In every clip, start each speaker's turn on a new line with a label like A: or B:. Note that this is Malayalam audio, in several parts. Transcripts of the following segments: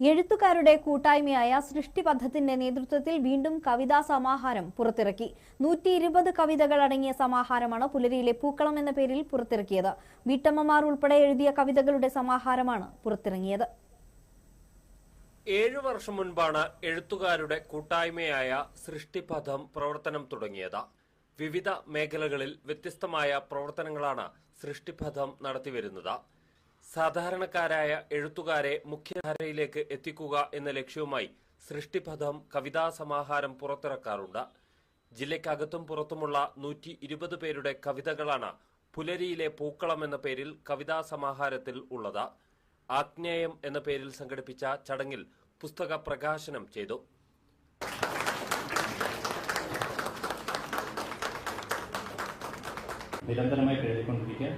A: എഴുത്തുകാരുടെ കൂട്ടായ്മയായ സൃഷ്ടിപഥത്തിന്റെ നേതൃത്വത്തിൽ വീണ്ടും കവിതാ സമാഹാരം പുറത്തിറക്കി. നൂറ്റി ഇരുപത് കവിതകൾ അടങ്ങിയ സമാഹാരമാണ് പുലരിയിലെ പൂക്കളം എന്ന പേരിൽ പുറത്തിറക്കിയത്. വീട്ടമ്മമാർ ഉൾപ്പെടെ എഴുതിയ കവിതകളുടെ സമാഹാരമാണ് പുറത്തിറങ്ങിയത്.
B: ഏഴു വർഷം മുൻപാണ് എഴുത്തുകാരുടെ കൂട്ടായ്മയായ സൃഷ്ടിപഥം പ്രവർത്തനം തുടങ്ങിയത്. വിവിധ മേഖലകളിൽ വ്യത്യസ്തമായ പ്രവർത്തനങ്ങളാണ് സൃഷ്ടിപഥം നടത്തിവരുന്നത്. സാധാരണക്കാരായ എഴുത്തുകാരെ മുഖ്യധാരയിലേക്ക് എത്തിക്കുക എന്ന ലക്ഷ്യവുമായി സൃഷ്ടിപഥം കവിതാ സമാഹാരം പുറത്തിറക്കാറുണ്ട്. ജില്ലയ്ക്കകത്തും പുറത്തുമുള്ള നൂറ്റി ഇരുപത് പേരുടെ കവിതകളാണ് പുലരിയിലെ പൂക്കളം എന്ന പേരിൽ കവിതാ സമാഹാരത്തിൽ ഉള്ളത്. ആഗ്നേയം എന്ന പേരിൽ സംഘടിപ്പിച്ച ചടങ്ങിൽ പുസ്തക പ്രകാശനം ചെയ്തു.
C: നിരന്തരമായി എഴുതിക്കൊണ്ടിരിക്കുക.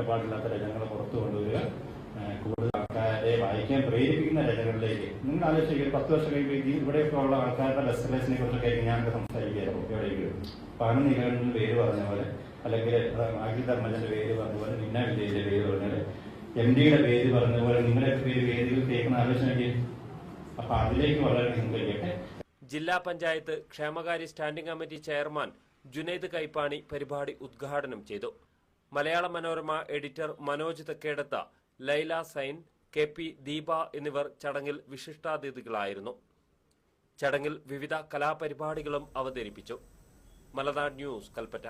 C: കൈക്കുറ്റപ്പാടില്ലാത്ത രചനകൾ പുറത്തു കൊണ്ടുവരിക. കൂടുതൽ ആൾക്കാരെ വായിക്കാൻ പ്രേരിപ്പിക്കുന്ന രചനകളിലേക്ക്. നിങ്ങൾ ആലോചിക്കുക ഒരു പത്ത് വർഷം കഴിയുമ്പോൾ ഇവിടെയൊക്കെ ഉള്ള ആൾക്കാരുടെ ബെസ്റ്റലേഴ്സിനെ കുറിച്ചൊക്കെ ഞാനൊക്കെ സംസാരിക്കുകയായിരുന്നു എവിടെയെങ്കിലും പണം നിലകളിൽ പേര് പറഞ്ഞ പോലെ അല്ലെങ്കിൽ അഖിൽ ധർമ്മജന്റെ പേര് പറഞ്ഞ പോലെ വിജയന്റെ പേര് പറഞ്ഞ എം ഡിയുടെ പേര് പറഞ്ഞ പോലെ നിങ്ങളുടെ പേര് വേദികൾ കേൾക്കുന്ന ആലോചനയ്ക്ക് അപ്പൊ അതിലേക്ക് വളരെ നിങ്ങൾ കഴിയട്ടെ.
B: ജില്ലാ പഞ്ചായത്ത് ക്ഷേമകാര്യ standing committee chairman Junaid Kaippani പരിപാടി ഉദ്ഘാടനം ചെയ്തു. Malayala Manorama editor Manoj Thekkedath Laila Zain K P Deepa എന്നിവർ ചടങ്ങിൽ വിശിഷ്ടാതിഥികളായിരുന്നു. ചടങ്ങിൽ വിവിധ കലാപരിപാടികളും അവതരിപ്പിച്ചു. മലനാട് ന്യൂസ് കൽപ്പറ്റ.